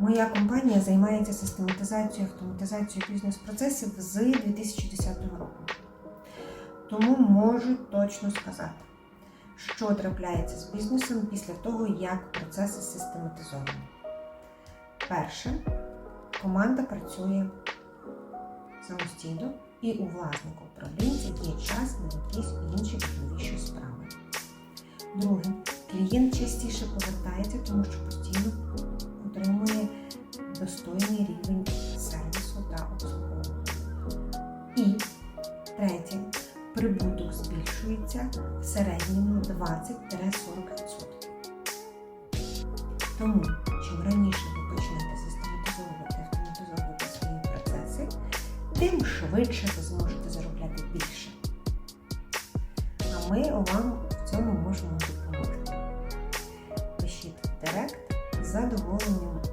Моя компанія займається систематизацією, автоматизацією бізнес-процесів з 2010 року. Тому можу точно сказати, що трапляється з бізнесом після того, як процеси систематизовані. Перше, команда працює самостійно і у власника управлінця є час на якісь інші важливіші справи. Друге, клієнт частіше повертається, тому що постійно достойний рівень сервісу та обслуговування. І третє, прибуток збільшується в середньому 20-40%. Тому, чим раніше ви почнете систематизовувати автоматизовувати свої процеси, тим швидше ви зможете заробляти більше. А ми вам в цьому можемо допомогти. Пишіть в директ з задоволенням